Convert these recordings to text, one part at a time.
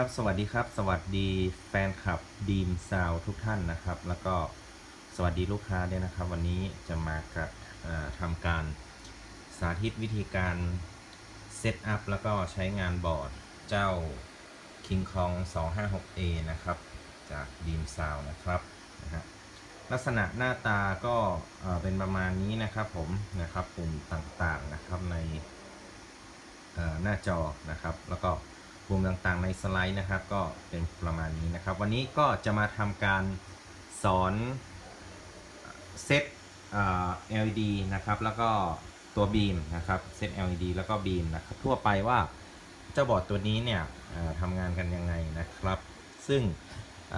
ครับ สวัสดีครับ สวัสดีแฟนคลับดีมซาวทุกท่านนะครับ แล้วก็สวัสดีลูกค้าด้วยนะครับ วันนี้จะมากับอ่าทำการสาธิตวิธีการเซตอัพแล้วก็ใช้งานบอร์ดเจ้า King Kong 256A นะครับ จากดีมซาวนะครับนะฮะลักษณะหน้าตาก็เป็นประมาณนี้นะครับผมนะครับปุ่มต่างๆนะครับในหน้าจอนะครับแล้วก็ ปุ่มต่างๆในสไลด์นะครับ ก็เป็นประมาณนี้นะครับ วันนี้ก็จะมาทำการสอนเซตเอ่อ LED นะครับแล้วก็ตัวบีมนะครับเซต LED แล้วก็บีมนะครับทั่วไปว่าเจ้าบอร์ดตัวนี้เนี่ยทำงานกันยังไงนะครับ ซึ่งเ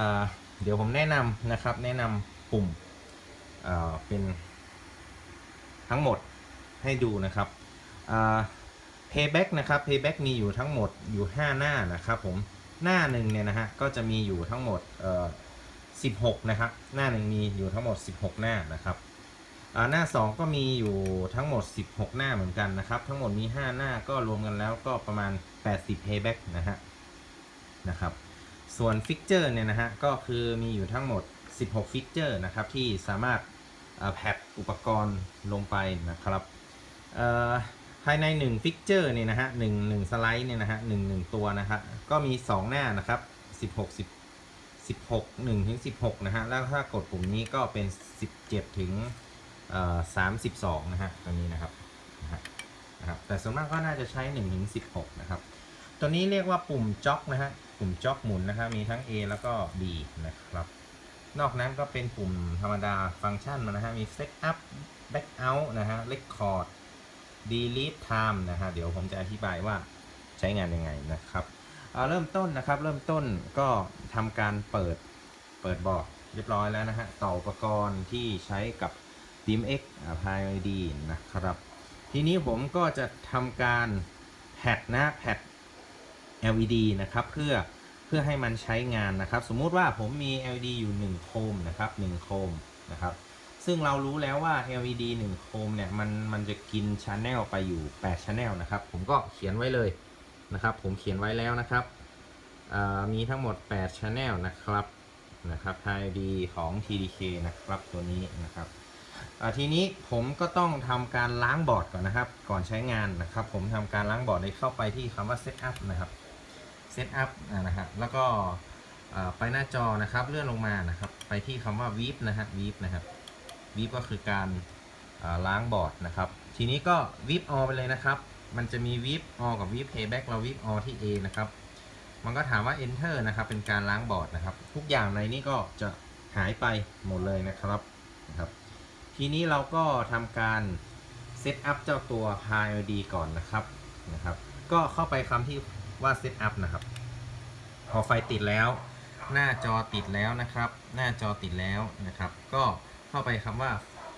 เดี๋ยวผมแนะนำนะครับแนะนำปุ่มเเป็นทั้งหมดให้ดูนะครับ Payback นะครับ Payback มีอยู่ทั้งหมดอยู่ 5 หน้านะครับผมหน้าหนึ่งเนี่ยนะฮะก็จะมีอยู่ทั้งหมดเอ่อ16 นะครับ หน้าหนึ่งมีอยู่ทั้งหมด 16 หน้านะครับอ่าหน้า 2 ก็มีอยู่ทั้งหมด 16 หน้าเหมือนกันนะครับ ทั้งหมดมี 5 หน้าก็รวมกันแล้วก็ประมาณ 80 Payback นะฮะนะครับส่วนฟิกเจอร์เนี่ยนะฮะก็คือมีอยู่ทั้งหมด 16 ฟิกเจอร์นะครับที่สามารถแพ็คอุปกรณ์ลงไปนะครับเอ่อ ภายใน1ฟิกเจอร์เนี่ยนะฮะหนึ่งหนึ่งสไลด์เนี่ยนะฮะหนึ่งหนึ่งตัวนะฮะก็มี 2 หน้านะครับ16 10 16 1ถึง16นะฮะแล้วถ้ากดปุ่มนี้ก็เป็น 17 ถึงเอ่อ32นะฮะตัวนี้นะครับนะฮะนะครับแต่ส่วนมากก็น่าจะใช้1ถึง16นะครับ ตัวนี้เรียกว่าปุ่มจ็อกนะฮะปุ่มจ็อกหมุนนะครับมีทั้ง A แล้วก็ B นะครับ นอกนั้นก็เป็นปุ่มธรรมดาฟังก์ชันมันนะฮะมี Set Up Back Out นะฮะ Record delete time นะฮะเดี๋ยวผมจะอธิบายว่าใช้งานยังไงนะครับเอาเริ่มต้นนะครับเริ่มต้นก็ทำการเปิดเปิดบอร์ดเรียบร้อยแล้วนะฮะต่ออุปกรณ์ที่ใช้กับ DMX p i o d นะครับ ทีนี้ผมก็จะทำการแพดนะแพด LED นะครับเพื่อเพื่อให้มันใช้งานนะครับ สมมุติว่าผมมี LED อยู่ 1 โคมนะครับ1โคมนะครับ ซึ่งเรารู้แล้วว่า LED 1 โคมเนี่ยมันมันจะกินช n แนลไปอยู่8ช n แนลนะครับ ผมก็เขียนไว้เลยนะครับ ผมเขียนไว้แล้วนะครับมีทั้งหมด8ช n แนลนะครับนะครับ LED ของ TDK นะครับตัวนี้นะครับทีนี้ผมก็ต้องทำการล้างบอร์ดก่อนนะครับ ก่อนใช้งานนะครับ ผมทำการล้างบอร์ดเลยเข้าไปที่คำว่า Setup นะครับ Setup อ่านะฮะแล้วก็ไปหน้าจอนะครับ เลื่อนลงมานะครับ ไปที่คำว่า Weep นะฮะ Weep นะครับ วิปก็คือการาล้างบอร์ดนะครับ ทีนี้ก็วิปออไปเลยนะครับ มันจะมีวิปออกับวิปเพย์แบ็กเราวิปออที่ A นะครับ มันก็ถามว่า enter นะครับ เป็นการล้างบอร์ดนะครับ ทุกอย่างในนี้ก็จะหายไปหมดเลยนะครับนะครับ ทีนี้เราก็ทำการเซตอัพเจ้าตัว PID ก่อนนะครับนะครับ ก็เข้าไปคำที่ว่าเซตอัพนะครับ พอไฟติดแล้ว หน้าจอติดแล้วนะครับ หน้าจอติดแล้วนะครับ ก็ เข้าไปคำว่า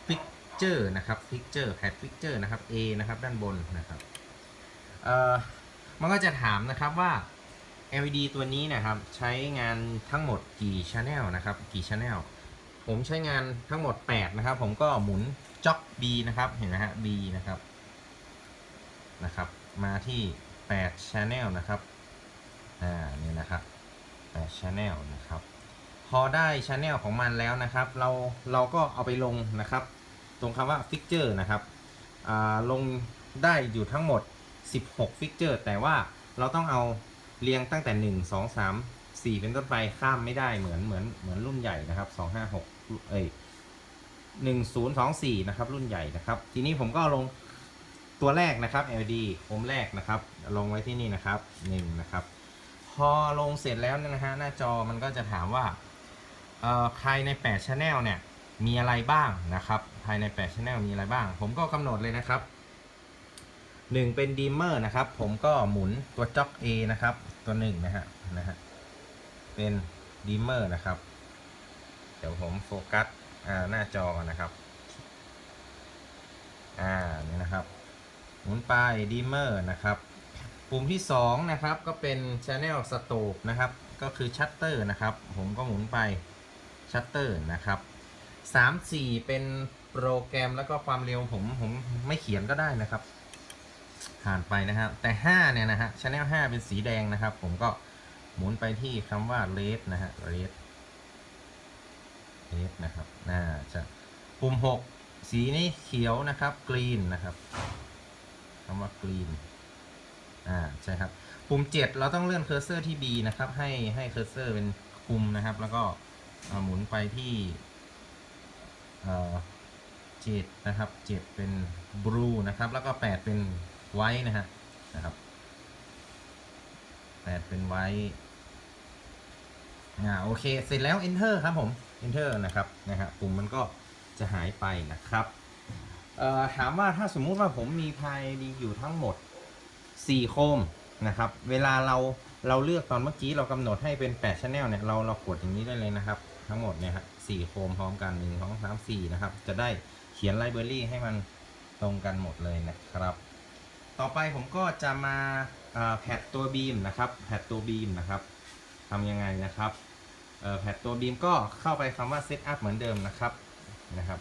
Fixture นะครับ Fixture Pad Fixture นะครับ A นะครับด้านบนนะครับเอ่อมันก็จะถามนะครับว่า LED ตัวนี้นะครับใช้งานทั้งหมดกี่ Channel นะครับกี่ Channel ผมใช้งานทั้งหมด 8 นะครับ ผมก็หมุนจ็อก B นะครับเห็นไหมฮะ B นะครับนะครับ มาที่8 Channel นะครับอ่านี่นะครับ8 Channel นะครับ พอได้ชแนลของมันแล้วนะครับ เราเราก็เอาไปลงนะครับ ตรงคำว่า Fixture นะครับลงได้อยู่ทั้งหมด 16 Fixture แต่ว่าเราต้องเอาเรียงตั้งแต่ 1 2 3 4 เป็นต้นไปข้ามไม่ได้เหมือนเหมือนเหมือนรุ่นใหญ่นะครับ 256 เอ้ย1024 นะครับ รุ่นใหญ่นะครับ ทีนี้ผมก็ลงตัวแรกนะครับ LED โคมแรกนะครับ ลงไว้ที่นี่นะครับ1นะครับ พอลงเสร็จแล้วนะฮะหน้าจอมันก็จะถามว่า ภายใน8 Channel เนี่ยมีอะไรบ้างนะครับภายใน8 Channel มีอะไรบ้าง ผมก็กำหนดเลยนะครับ1เป็นดีมเมอร์นะครับ ผมก็หมุนตัวจ็อก A นะครับ ตัวหนึ่งนะฮะนะฮะเป็นดีมเมอร์นะครับ เดี๋ยวผมโฟกัสหน้าจอก่อนนะครับอ่านี่นะครับ หมุนไปดีมเมอร์นะครับ ปุ่มที่ 2 นะครับ ก็เป็น Channel Stop นะครับ ก็คือชัตเตอร์นะครับ ผมก็หมุนไป ชัตเตอร์นะครับ3 4เป็นโปรแกรมแล้วก็ความเร็วผมผมไม่เขียนก็ได้นะครับผ่านไปนะครับ แต่5เนี่ยนะฮะ Channel 5เป็นสีแดงนะครับ ผมก็หมุนไปที่คำว่า red นะฮะ red red นะครับน่าจะปุ่ม6สีนี้เขียวนะครับ green นะครับคำว่า green อ่าใช่ครับปุ่ม 7 เราต้องเลื่อนเคอร์เซอร์ที่ B นะครับ ให้ให้เคอร์เซอร์เป็นคุมนะครับ แล้วก็ หมุนไปที่เจ็ดนะครับเจ็ดเป็น blue นะครับ แล้วก็8เป็น white นะฮะนะครับ8เป็น white อ่าโอเค เสร็จแล้ว enter ครับผม enter นะครับนะฮะปุ่มมันก็จะหายไปนะครับถามว่าถ้าสมมุติว่าผมมีภายดีอยู่ทั้งหมด 4 โคมนะครับ เวลาเราเราเลือกตอนเมื่อกี้เรากำหนดให้เป็น8 channel เนี่ยเราเรากดอย่างนี้ได้เลยนะครับ ทั้งหมดเนี่ยครับ4โคมพร้อมกัน1 2 3 4นะครับ จะได้เขียนไลบรารีให้มันตรงกันหมดเลยนะครับ ต่อไปผมก็จะมาแพดตัวบีมนะครับแพดตัวบีมนะครับทำยังไงนะครับแพดตัวบีมก็เข้าไปคำว่า Set Up เหมือนเดิมนะครับนะครับ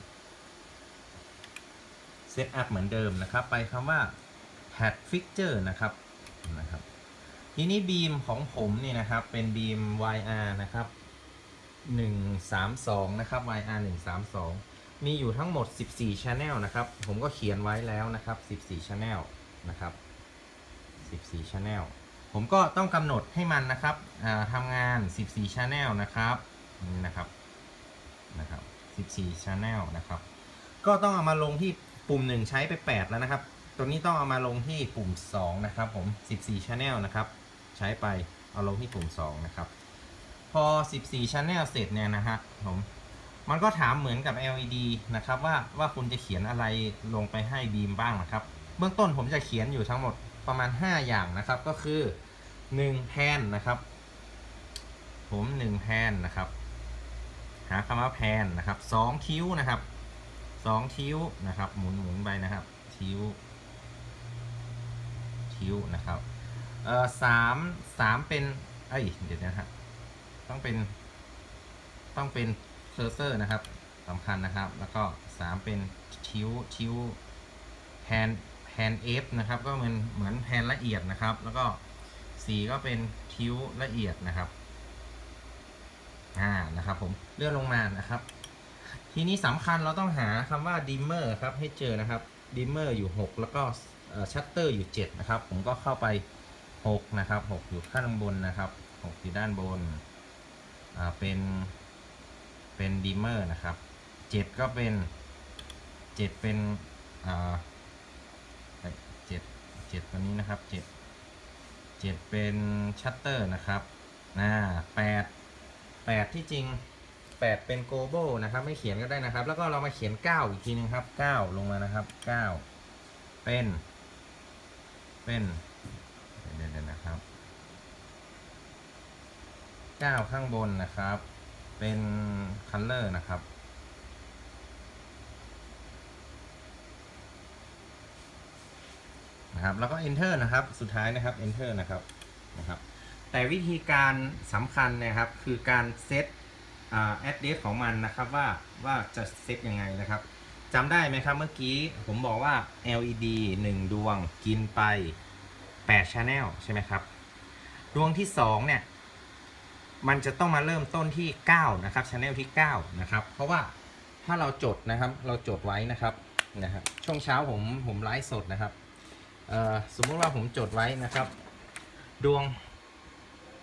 Set Up เหมือนเดิมนะครับ ไปคำว่า Pad Fixture นะครับนะครับ ทีนี้บีมของผมนี่นะครับ เป็นบีม YR นะครับ 132 นะครับ YR 132 มีอยู่ทั้งหมด 14 Channel นะครับ ผมก็เขียนไว้แล้วนะครับ 14 Channel นะครับ 14 Channel ผมก็ต้องกำหนดให้มันนะครับทำงาน 14 Channel นะครับนี่นะครับนะครับ 14 Channel นะครับ ก็ต้องเอามาลงที่ปุ่ม 1 ใช้ไป 8 แล้วนะครับ ตัวนี้ต้องเอามาลงที่ปุ่ม 2 นะครับผม 14 Channel นะครับ ใช้ไปเอาลงที่ปุ่ม 2 นะครับ พอ 14 Channel เสร็จเนี่ยนะฮะผมมันก็ถามเหมือนกับ LED นะครับว่าว่าคุณจะเขียนอะไรลงไปให้บีมบ้างนะครับ เบื้องต้นผมจะเขียนอยู่ทั้งหมดประมาณ 5 อย่างนะครับ ก็คือ 1 แพนนะครับ ผม 1 แพนนะครับ หาคำว่าแพนนะครับ 2 คิ้วนะครับ2คิ้วนะครับ หมุนหมุนไปนะครับคิ้วคิ้วนะครับเอ่อสามสามเป็นเอ้ยเดี๋ยวนะฮะ ต้องเป็น ต้องเป็นเคอร์เซอร์นะครับสำคัญนะครับ แล้วก็สามเป็นคิ้วคิ้วแพนแพนเอฟนะครับ ก็เหมือนเหมือนแพนละเอียดนะครับ แล้วก็สี่ก็เป็นคิ้วละเอียดนะครับ อ่านะครับ ผมเลื่อนลงมานะครับ ทีนี้สำคัญเราต้องหาคำว่าดิมเมอร์ครับให้เจอนะครับดิมเมอร์อยู่ 6 แล้วก็ชัตเตอร์อยู่ 7 นะครับ ผมก็เข้าไป 6 นะครับ 6 อยู่ข้างบนนะครับ 6 อยู่ด้านบน เป็นเป็นดิมเมอร์นะครับ7ก็เป็น7เป็นอ่าเจ็ดเจ็ดตัวนี้นะครับ7 7เป็นชัตเตอร์นะครับอ่าแปดแปดที่จริง8เป็นโกโบนะครับ ไม่เขียนก็ได้นะครับ แล้วก็เรามาเขียน9อีกทีนึงครับ9ลงมานะครับ9เป็น เป็นเดี๋ยว ๆนะครับ9ข้างบนนะครับ เป็นคัลเลอร์นะครับ นะครับ แล้วก็ enter นะครับ สุดท้ายนะครับ enter นะครับ นะครับ แต่วิธีการสำคัญนะครับ คือการเซตอ่า address ของมันนะครับว่าว่าจะเซตยังไงนะครับจำได้ไหมครับเมื่อกี้ผมบอกว่า LED 1 ดวงกินไป8 channel ใช่ไหมครับ ดวงที่ 2 เนี่ย มันจะต้องมาเริ่มต้นที่ 9 นะครับ channel ที่ 9 นะครับ เพราะว่าถ้าเราจดนะครับ เราจดไว้นะครับนะครับช่วงเช้าผมผมไลฟ์สดนะครับสมมุติว่าผมจดไว้นะครับ ดวง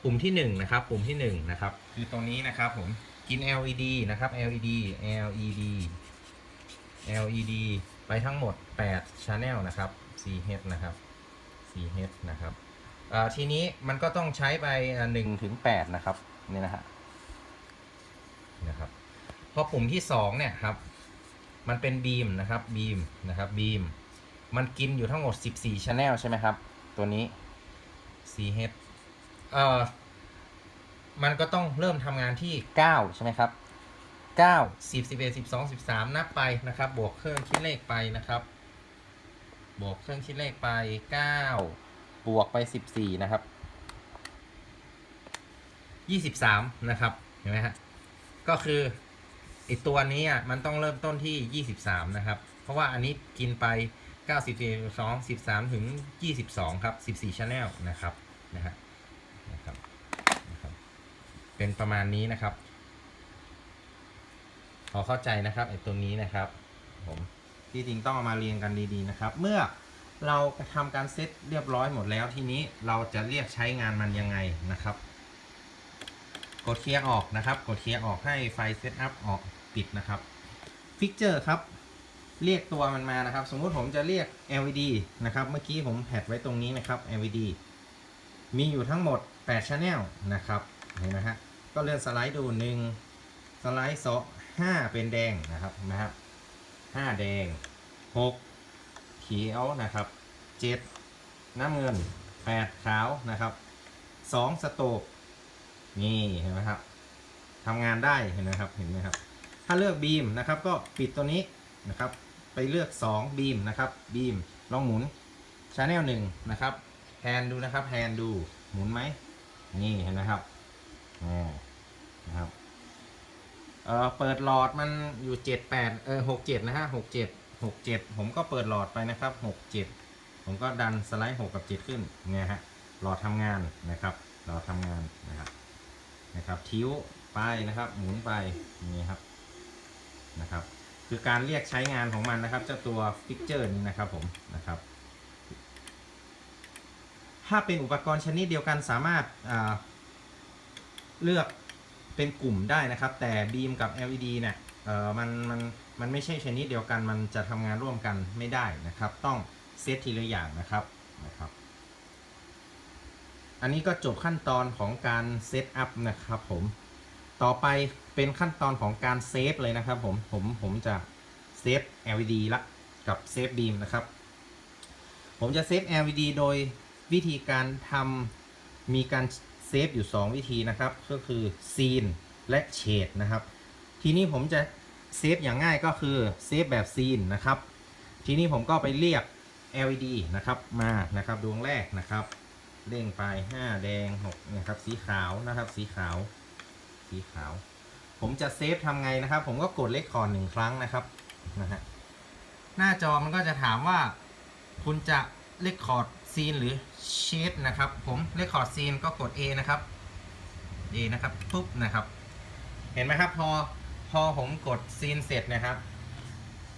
ปุ่มที่1นะครับปุ่มที่1นะครับคือตรงนี้นะครับผมกิน LED นะครับ LED LED LED ไปทั้งหมด8 Channel นะครับ 4H นะครับ 4H นะครับ ทีนี้มันก็ต้องใช้ไป1ถึง8นะครับนี่นะฮะนะครับพอปุ่มที่2เนี่ยครับ มันเป็นบีมนะครับบีมนะครับบีมมันกินอยู่ทั้งหมด 14 Channel ใช่ไหมครับ ตัวนี้ 4H เอ่อมันก็ต้องเริ่มทำงานที่ 9 ใช่ไหมครับ 9 10 11 12 13 นับไปนะครับ บวกเครื่องคิดเลขไปนะครับ บวกเครื่องคิดเลขไป 9 บวกไป14นะครับ23นะครับ เห็นไหมฮะ ก็คือไอตัวนี้อะมันต้องเริ่มต้นที่23นะครับ เพราะว่าอันนี้กินไป9 10 12 13ถึง22ครับ14 channel นะครับนะฮะนะครับ เป็นประมาณนี้นะครับ ขอเข้าใจนะครับไอตัวนี้นะครับ ผมที่จริงต้องเอามาเรียงกันดีๆนะครับ เมื่อ เราทำการเซตเรียบร้อยหมดแล้วทีนี้เราจะเรียกใช้งานมันยังไงนะครับ กดเคลียร์ออกนะครับ กดเคลียร์ออกให้ไฟเซตอัพออกปิดนะครับฟิกเจอร์ครับ เรียกตัวมันมานะครับ สมมุติผมจะเรียก LED นะครับ เมื่อกี้ผมแพดไว้ตรงนี้นะครับ LED มีอยู่ทั้งหมด8 Channel นะครับเห็นไหมฮะก็เลื่อนสไลด์ดู 1 สไลด์สอง5เป็นแดงนะครับเห็นไหมครับ5แดง 6 เขียวนะครับ7น้ำเงิน8ขาวนะครับ2สโตกนี่เห็นไหมครับทำงานได้เห็นไหมครับเห็นไหมครับ ถ้าเลือกบีมนะครับก็ปิดตัวนี้นะครับ ไปเลือก 2 บีมนะครับบีมลองหมุนชาแนลหนึ่งนะครับแพนดูนะครับแพนดูหมุนไหมนี่เห็นไหมครับอ่นะครับเออเปิดหลอดมันอยู่ 7 8เออ6 7 นะฮะ 6 7 6 7ผมก็เปิดหลอดไปนะครับ6 7ผมก็ดันสไลด์6กับ7ขึ้นเนี่ยฮะหลอดทำงานนะครับหลอดทำงานนะครับนะครับทิ้วไปนะครับ หมุนไปนี่ครับนะครับ คือการเรียกใช้งานของมันนะครับเจ้าตัวฟิกเจอร์นี้นะครับผมนะครับถ้าเป็นอุปกรณ์ชนิดเดียวกันสามารถาเลือกเป็นกลุ่มได้นะครับ แต่บีมกับ LED เนี่ยเออมันมัน มันไม่ใช่ชนิดเดียวกัน มันจะทำงานร่วมกันไม่ได้นะครับ ต้องเซตทีละอย่างนะครับนะครับ อันนี้ก็จบขั้นตอนของการเซตอัพนะครับผม ต่อไปเป็นขั้นตอนของการเซฟเลยนะครับผม ผมผมจะเซฟ LED ละกับเซฟบีมนะครับ ผมจะเซฟ LED โดยวิธีการทำมีการเซฟอยู่ 2 วิธีนะครับ ก็คือซีนและเฉดนะครับ ทีนี้ผมจะ เซฟอย่างง่ายก็คือเซฟแบบซีนนะครับ ทีนี้ผมก็ไปเรียก LED นะครับมานะครับดวงแรกนะครับเร่งไป 5 แดง6นะครับสีขาวนะครับสีขาว สีขาว ผมจะเซฟทำไงนะครับ ผมก็กดเลขคอร์ดหนึ่งครั้งนะครับนะฮะหน้าจอมันก็จะถามว่า คุณจะเลขคอร์ดซีนหรือเชดนะครับ ผมเลขคอร์ดซีนก็กด A นะครับ A นะครับปุ๊บนะครับ เห็นไหมครับพอ พอผมกดซีนเสร็จนะครับ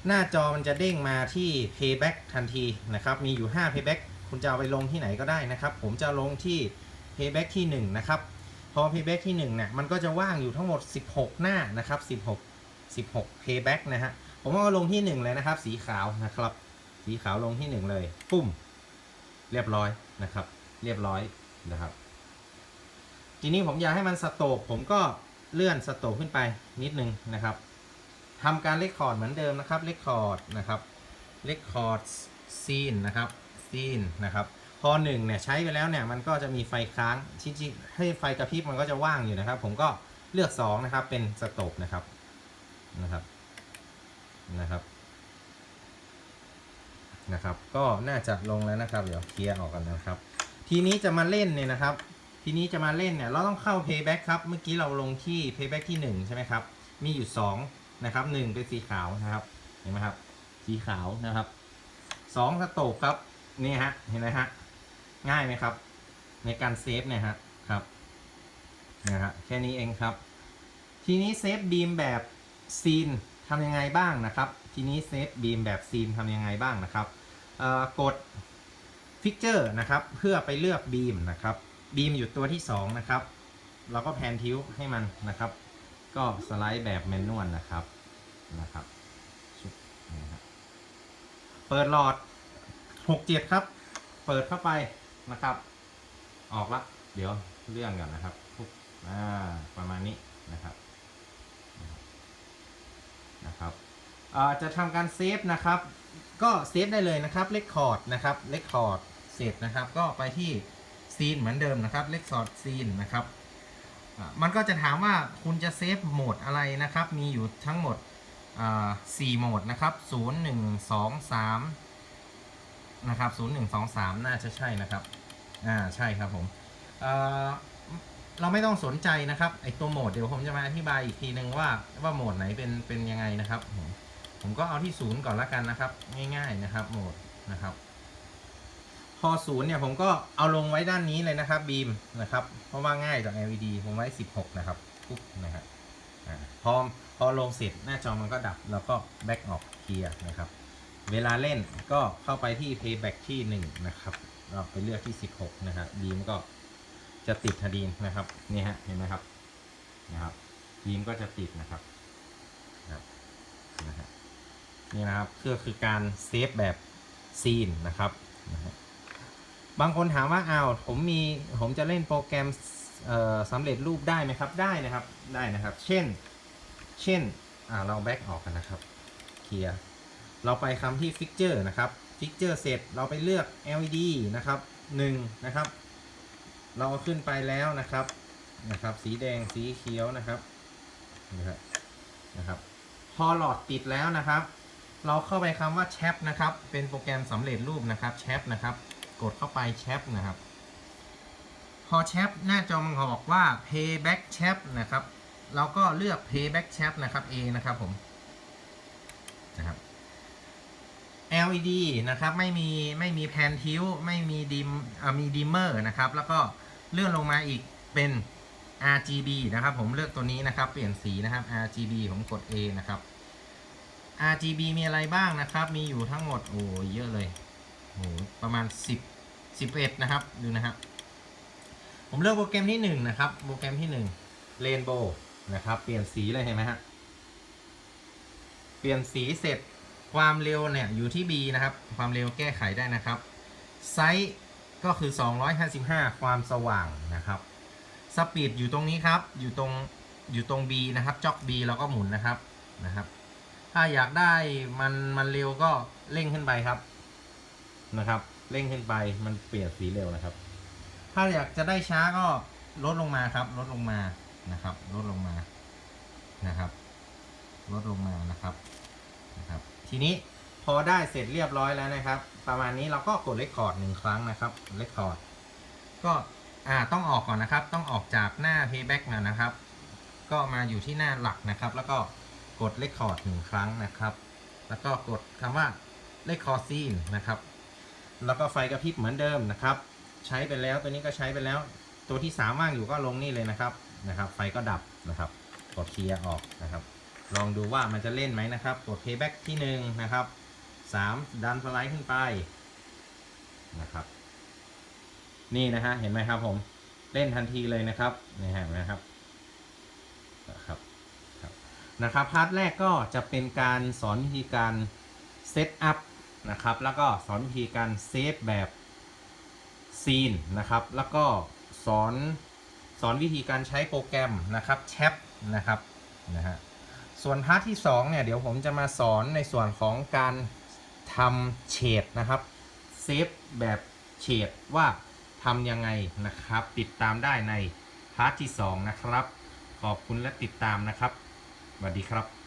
หน้าจอมันจะเด้งมาที่ payback ทันทีนะครับ มีอยู่ 5 payback คุณจะเอาไปลงที่ไหนก็ได้นะครับ ผมจะลงที่ payback ที่ 1 นะครับ พอ payback ที่1เนี่ยมันก็จะว่างอยู่ทั้งหมด 16 หน้านะครับ 16 16 payback นะฮะผมก็ลงที่ 1 เลยนะครับ สีขาวนะครับ สีขาวลงที่ 1 เลยปุ้มเรียบร้อยนะครับ เรียบร้อยนะครับ ทีนี้ผมอยากให้มันสโตกผมก็ เลื่อนสโตกขึ้นไปนิดนึงนะครับทำการเลคคอร์ดเหมือนเดิมนะครับเลคคอร์ดนะครับเลคคอร์ดซีนนะครับซีนนะครับพอหนึ่งเนี่ยใช้ไปแล้วเนี่ยมันก็จะมีไฟค้างชิจิให้ไฟกระพริบมันก็จะว่างอยู่นะครับ ผมก็เลือก2นะครับเป็นสโตกนะครับนะครับนะครับนะครับ ก็น่าจะลงแล้วนะครับ เดี๋ยวเคลียร์ออกกันนะครับ ทีนี้จะมาเล่นเนี่ยนะครับ ทีนี้จะมาเล่นเนี่ยเราต้องเข้า payback ครับ เมื่อกี้เราลงที่ payback ที่ 1 ใช่ไหมครับ มีอยู่ 2 นะครับ 1 เป็นสีขาวนะครับ เห็นไหมครับ สีขาวนะครับ 2สโตกครับ นี่ฮะ เห็นไหมฮะ ง่ายไหมครับ ในการเซฟเนี่ยฮะ ครับ นะฮะ แค่นี้เองครับ ทีนี้เซฟบีมแบบซีนทำยังไงบ้างนะครับ ทีนี้เซฟบีมแบบซีนทำยังไงบ้างนะครับอ่อกดฟิกเจอร์นะครับ เพื่อไปเลือกบีมนะครับ บีมอยู่ตัวที่ 2 นะครับ เราก็แพนทิวให้มันนะครับ ก็สไลด์แบบแมนนวลนะครับนะครับเปิดหลอด67ครับ เปิดเข้าไปนะครับ ออกละเดี๋ยวเลื่อนก่อนนะครับประมาณนี้นะครับนะครับจะทำการเซฟนะครับ ก็เซฟได้เลยนะครับเลคคอร์ดนะครับเลคคอร์ดเสร็จนะครับ ก็ไปที่ ซีนเหมือนเดิมนะครับเลคคอร์ดซีนนะครับมันก็จะถามว่าคุณจะเซฟโหมดอะไรนะครับ มีอยู่ทั้งหมดอ่าสี่โหมดนะครับศูนย์หนึ่งสองสามนะครับศูนย์หนึ่งสอสามน่าจะใช่นะครับ อ่า ใช่ครับผมเเราไม่ต้องสนใจนะครับ ไอตัวโหมดเดี๋ยวผมจะมาอธิบายอีกทีนึงว่าว่าโหมดไหนเป็นเป็นยังไงนะครับ ผมผมก็เอาที่ศูนย์ก่อนละกันนะครับ ง่ายๆนะครับโหมดนะครับ พอศูนย์เนี่ยผมก็เอาลงไว้ด้านนี้เลยนะครับบีมนะครับ เพราะว่าง่ายต่อ LED ผมไว้ 16 นะครับปุ๊บนะครับอ่าพอพอลงเสร็จหน้าจอมันก็ดับ แล้วก็แบ็กออกเคลียร์นะครับ เวลาเล่นก็เข้าไปที่ playback ที่ 1 นะครับเราไปเลือกที่ 16 นะครับบีมก็จะติดทันทีนะครับนี่ฮะเห็นไหมครับนะครับบีมก็จะติดนะครับนะครับนะฮะนี่นะครับก็คือการเซฟแบบซีนนะครับนะฮะ บางคนถามว่าอ้าวผมมีผมจะเล่นโปรแกรมสำเร็จรูปได้ไหมครับได้นะครับได้นะครับ เช่น เช่นเราแบ็กออกกันนะครับเคลียร์เราไปคำที่ Fixture นะครับ Fixture เสร็จเราไปเลือก LED นะครับ1นะครับ เราเอาขึ้นไปแล้วนะครับนะครับ สีแดงสีเขียวนะครับนะครับนะครับพอหลอดติดแล้วนะครับ เราเข้าไปคำว่าแชปนะครับ เป็นโปรแกรมสำเร็จรูปนะครับแชปนะครับ กดเข้าไปแชปนะครับ พอแชปหน้าจอมันบอกว่า payback chap นะครับ เราก็เลือก payback chap นะครับ A นะครับผมนะครับ LED นะครับไม่มีไม่มีแพนทิวไม่มีดิมมีดิมเมอร์นะครับ แล้วก็เลื่อนลงมาอีกเป็น RGB นะครับ ผมเลือกตัวนี้นะครับ เปลี่ยนสีนะครับ RGB ผมกด A นะครับ RGB มีอะไรบ้างนะครับ มีอยู่ทั้งหมดโอ้เยอะเลย โอ้ประมาณ 10 11 นะครับ ดูนะครับ ผมเลือกโปรแกรมที่ 1 นะครับ โปรแกรมที่1 Rainbow นะครับ เปลี่ยนสีเลยเห็นไหมฮะ เปลี่ยนสีเสร็จความเร็วเนี่ยอยู่ที่ B นะครับ ความเร็วแก้ไขได้นะครับ ไซส์ก็คือ 255 ความสว่างนะครับสปีดอยู่ตรงนี้ครับ อยู่ตรง อยู่ตรง B นะครับ จ็อก B แล้วก็หมุนนะครับ นะครับ ถ้าอยากได้มัน มันเร็วก็เร่งขึ้นไปครับ นะครับเร่งขึ้นไปมันเปลี่ยนสีเร็วนะครับ ถ้าอยากจะได้ช้าก็ลดลงมาครับ ลดลงมานะครับ ลดลงมานะครับ ลดลงมานะครับนะครับ ทีนี้พอได้เสร็จเรียบร้อยแล้วนะครับ ประมาณนี้เราก็กดเลคคอร์ดหนึ่งครั้งนะครับเลคคอร์ดก็อ่าต้องออกก่อนนะครับ ต้องออกจากหน้า payback นะนะครับ ก็มาอยู่ที่หน้าหลักนะครับ แล้วก็กดเลคคอร์ดหนึ่งครั้งนะครับ แล้วก็กดคำว่าเลคคอร์ซีนนะครับ แล้วก็ไฟกระพริบเหมือนเดิมนะครับ ใช้ไปแล้วตัวนี้ก็ใช้ไปแล้ว ตัวที่สามว่างอยู่ก็ลงนี่เลยนะครับนะครับ ไฟก็ดับนะครับกดเคลียร์ออกนะครับ ลองดูว่ามันจะเล่นไหมนะครับ กด payback ที่หนึ่งนะครับสามดันสไลด์ขึ้นไปนะครับ นี่นะฮะเห็นไหมครับผมเล่นทันทีเลยนะครับนี่ฮะนไหมครับนะครับนะครับพาร์ทแรกก็จะเป็นการสอนวิธีการเซตอัพ นะครับ แล้วก็สอนวิธีการเซฟแบบซีนนะครับ แล้วก็สอนสอนวิธีการใช้โปรแกรมนะครับแชปนะครับนะฮะส่วนพาร์ทที่2เนี่ยเดี๋ยวผมจะมาสอนในส่วนของการทำเฉดนะครับเซฟแบบเฉดว่าทำยังไงนะครับ ติดตามได้ในพาร์ทที่ 2 นะครับ ขอบคุณและติดตามนะครับสวัสดีครับ